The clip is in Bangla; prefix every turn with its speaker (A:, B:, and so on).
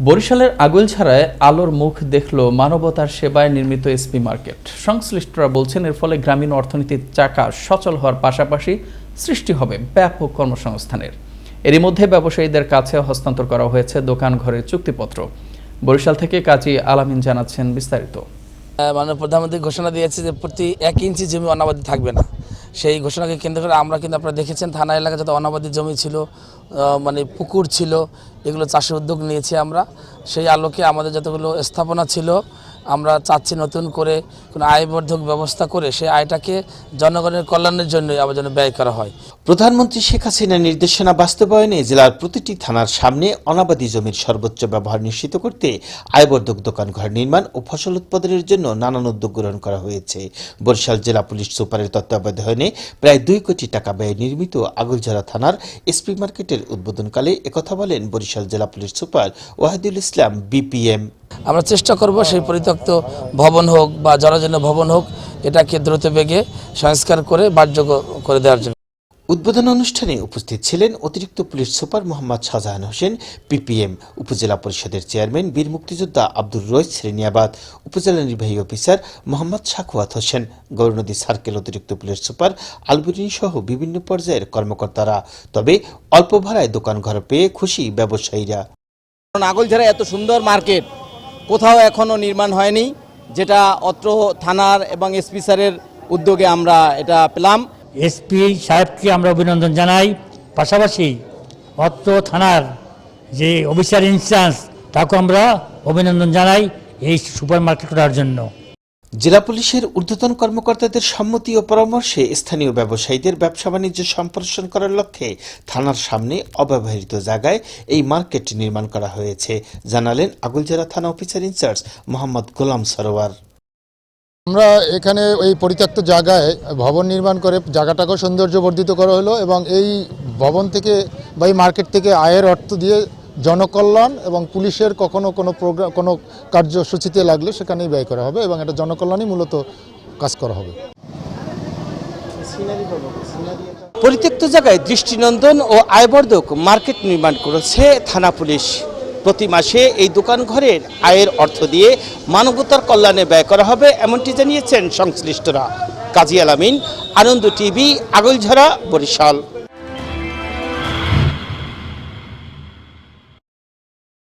A: বরিশালের আগুলছাড়ায় আলোর মুখ দেখল মানবতার সেবায় নির্মিত এসপি মার্কেট। সংশ্লিষ্টরা বলছেন এর ফলে গ্রামীণ অর্থনীতির চাকা সচল হওয়ার পাশাপাশি সৃষ্টি হবে ব্যাপক কর্মসংস্থানের। এরই মধ্যে ব্যবসায়ীদের কাছে হস্তান্তর করা হয়েছে দোকান ঘরের চুক্তিপত্র। বরিশাল থেকে কাজী আলামিন জানাচ্ছেন বিস্তারিত।
B: মাননীয় প্রধানমন্ত্রী ঘোষণা দিয়েছে যে প্রতি এক ইঞ্চি জমি অনাবাদি থাকবে না। সেই ঘোষণাকে কেন্দ্র করে আমরা কিন্তু আপনারা দেখেছেন, থানা এলাকা যত অনাবাদী জমি ছিল মানে পুকুর ছিল, এগুলো চাষের উদ্যোগ নিয়েছি আমরা। সেই আলোকে আমাদের যতগুলো স্থাপনা ছিল আমরা চাচ্ছি নতুন করে কোনো আয়বর্ধক ব্যবস্থা করে সেই আয়টাকে জনগণের কল্যাণের জন্য আবার যেন ব্যয় করা হয়।
C: প্রধানমন্ত্রী শেখ হাসিনার নির্দেশনা বাস্তবায়নে জেলার প্রতিটি থানার সামনে অনাবাদী জমির সর্বোচ্চ ব্যবহার নিশ্চিত করতে আয়বর্ধক দোকানঘর নির্মাণ ও ফসল উৎপাদনের জন্য নানান উদ্যোগ গ্রহণ করা হয়েছে। বরিশাল জেলা পুলিশ সুপারের তত্ত্বাবধানে প্রায় দুই কোটি টাকা ব্যয়ে নির্মিত আগলঝাড়া থানার এসপি মার্কেটের উদ্বোধনকালে একথা বলেন বরিশাল জেলা police super Wahidul Islam BPM.
B: আমরা চেষ্টা করব সেই পরিত্যক্ত ভবন হোক বা জরাজীর্ণ ভবন হোক এটাকে দ্রুত বেগে সংস্কার করে বাহ্যজ্য করে দেওয়ার জন্য।
C: উদ্বোধন অনুষ্ঠানে উপস্থিত ছিলেন অতিরিক্ত police super Mohammad Shahjahan Hossain PPM উপজেলা পরিষদের চেয়ারম্যান বীর মুক্তিযোদ্ধা আব্দুর রইস শ্রেণিয়াবাদ উপজেলা নির্বাহী অফিসার মোহাম্মদ সাকুয়াত হোসেন গৌরনদী সার্কেল অতিরিক্ত পুলিশ সুপার আলবুরিন সহ বিভিন্ন পর্যায়ের কর্মকর্তারা। তবে অল্প ভাড়ায় দোকান ঘর পেয়ে খুশি ব্যবসায়ীরা।
D: কারণ আগলঝাড়া এত সুন্দর মার্কেট। কোথাও এখনও নির্মাণ হয়নি, যেটা অত্র থানার এবং এসপি স্যারের উদ্যোগে আমরা এটা পেলাম।
E: এসপি সাহেবকে আমরা অভিনন্দন জানাই। পাশাপাশি অত্র থানার যে অফিসার ইনচার্জ তাকে আমরা অভিনন্দন জানাই এই সুপার মার্কেট করার জন্য।
C: জেলা পুলিশের ঊর্ধ্বতন কর্মকর্তাদের সম্মতি ও পরামর্শে স্থানীয় ব্যবসায়ীদের ব্যবসা বাণিজ্য সম্প্রসারণ করার লক্ষ্যে থানার সামনে অব্যবহৃত জায়গায় এই মার্কেট নির্মাণ করা হয়েছে, জানালেন আগুলজেরা থানা officer in charge Mohammad Golam Sarwar.
F: আমরা এখানে এই পরিত্যক্ত জায়গায় ভবন নির্মাণ করে জায়গাটাকেও সৌন্দর্য বর্ধিত করা হলো এবং এই ভবন থেকে বা এই মার্কেট থেকে আয়ের অর্থ দিয়ে জনকল্যাণ এবং পুলিশের কখনো কোনো প্রোগ্রাম কোনো কার্যসূচিতে লাগলে সেখানেই ব্যয় করা হবে এবং এটা জনকল্যাণই মূলত কাজ করা হবে।
C: পরিত্যক্ত জায়গায় দৃষ্টিনন্দন ও আয়বর্ধক মার্কেট নির্মাণ করেছে থানা পুলিশ। প্রতি মাসে এই দোকান ঘরের আয়ের অর্থ দিয়ে মানবতার কল্যাণে ব্যয় করা হবে এমনটি জানিয়েছেন সংশ্লিষ্টরা। কাজী আলামিন, আনন্দ টিভি, আগলঝরা, বরিশাল।